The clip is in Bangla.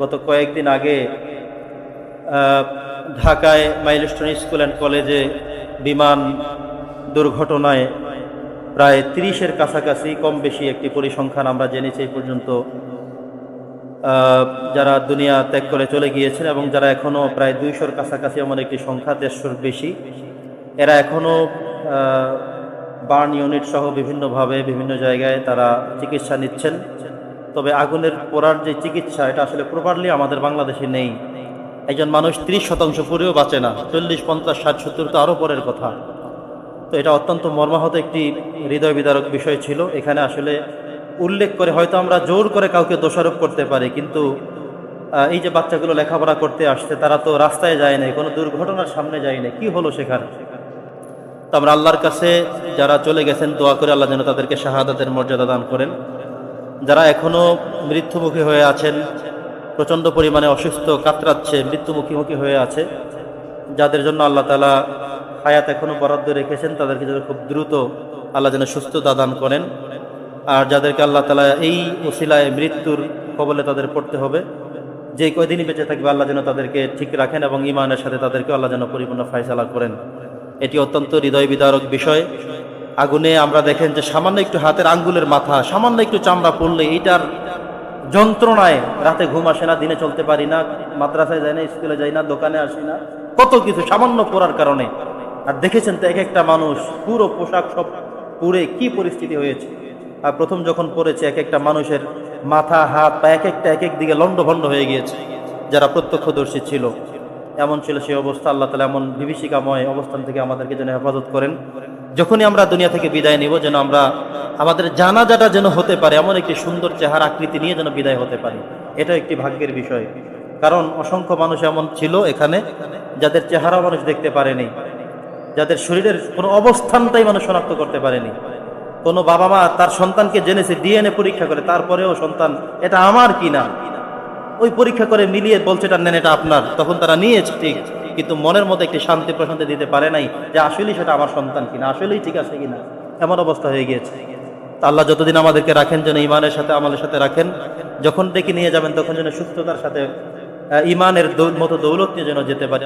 গত কয়েকদিন আগে ঢাকায় মাইলস্টোন স্কুল অ্যান্ড কলেজে বিমান দুর্ঘটনায় প্রায় তিরিশের কাছাকাছি কম বেশি একটি পরিসংখ্যান আমরা জেনেছি এই পর্যন্ত। যারা দুনিয়া ত্যাগ করে চলে গিয়েছেন এবং যারা এখনও প্রায় দুইশোর কাছাকাছি এমন একটি সংখ্যা, দেড়শোর বেশি, এরা এখনও বার্ন ইউনিট সহ বিভিন্নভাবে বিভিন্ন জায়গায় তারা চিকিৎসা নিচ্ছেন। তবে আগুনের পোড়ার যে চিকিৎসা, এটা আসলে প্রপারলি আমাদের বাংলাদেশে নেই। একজন মানুষ ত্রিশ শতাংশ পুরেও বাঁচে না, চল্লিশ, পঞ্চাশ, ষাট, সত্তর তো আরও পরের কথা। তো এটা অত্যন্ত মর্মাহত একটি হৃদয় বিদারক বিষয় ছিল। এখানে আসলে উল্লেখ করে হয়তো আমরা জোর করে কাউকে দোষারোপ করতে পারি, কিন্তু এই যে বাচ্চাগুলো লেখাপড়া করতে আসছে, তারা তো রাস্তায় যায় নাই, কোনো দুর্ঘটনার সামনে যায় নাই, কি হলো সেখানে? তো আমরা আল্লাহর কাছে যারা চলে গেছেন, দোয়া করে আল্লাহ যেন তাদেরকে শাহাদাতের মর্যাদা দান করেন। যারা এখনও মৃত্যুমুখী হয়ে আছেন, প্রচণ্ড পরিমাণে অসুস্থ, কাতরাচ্ছে, মৃত্যুমুখীমুখী হয়ে আছে, যাদের জন্য আল্লাহ তালা হায়াত এখনও বরাদ্দ রেখেছেন, তাদেরকে যেন খুব দ্রুত আল্লাহ যেন সুস্থতা দান করেন। আর যাদেরকে আল্লাহ তালা এই ওসিলায় মৃত্যুর কবলে তাদের পড়তে হবে, যে কয়দিনই বেঁচে থাকবে, আল্লাহ যেন তাদেরকে ঠিক রাখেন এবং ইমানের সাথে তাদেরকে আল্লাহ যেন পরিপূর্ণ ফায়সালা করেন। এটি অত্যন্ত হৃদয় বিদারক বিষয়। আগুনে আমরা দেখেন যে সামান্য একটু হাতের আঙ্গুলের মাথা, সামান্য একটু চামড়া পড়লে এইটার যন্ত্রণায় রাতে ঘুম আসে না, দিনে চলতে পারি না, মাদ্রাসায় যাই না, স্কুলে যাই না, দোকানে আসি না। কত কিছু সামান্য পড়ার কারণে। আর দেখেছেন তো এক একটা মানুষ, পুরো পোশাক সব পুরে কি পরিস্থিতি হয়েছে। আর প্রথম যখন পড়েছে এক একটা মানুষের মাথা, হাত বা এক একটা এক এক দিকে লণ্ডভণ্ড হয়ে গিয়েছে, যারা প্রত্যক্ষদর্শী ছিল। এমন ছিল সেই অবস্থা, আল্লাহ তালা এমন বিভীষিকাময় অবস্থান থেকে আমাদেরকে যেন হেফাজত করেন। যখনই আমরা দুনিয়া থেকে বিদায় নিব যেন আমরা আমাদের জানাজাটা যেন হতে পারে, এমন একটি সুন্দর চেহারা আকৃতি নিয়ে যেন বিদায় হতে পারি। এটা একটি ভাগ্যের বিষয়। কারণ অসংখ্য মানুষ এমন ছিল এখানে যাদের চেহারা মানুষ দেখতে পারেনি, যাদের শরীরের কোনো অবস্থানটাই মানুষ শনাক্ত করতে পারেনি। কোনো বাবা মা তার সন্তানকে জেনেছে, ডিএনএ পরীক্ষা করে, তারপরেও সন্তান, এটা আমার কি না? ওই পরীক্ষা করে মিলিয়ে বলছে, এটা নেন, এটা আপনার। তখন তারা নিয়েছে, ঠিক। কিন্তু মনের মধ্যে একটি শান্তি প্রশান্তি দিতে পারে নাই যে আসলেই সেটা আমার সন্তান কিনা, আসলেই ঠিক আছে কিনা, এমন অবস্থা হয়ে গিয়েছে। আল্লাহ যতদিন আমাদেরকে রাখেন যেন ইমানের সাথে আমাদের সাথে রাখেন, যখন ডেকে নিয়ে যাবেন তখন যেন সুস্থতার সাথে ইমানের মতো দৌলত নিয়ে যেন যেতে পারে।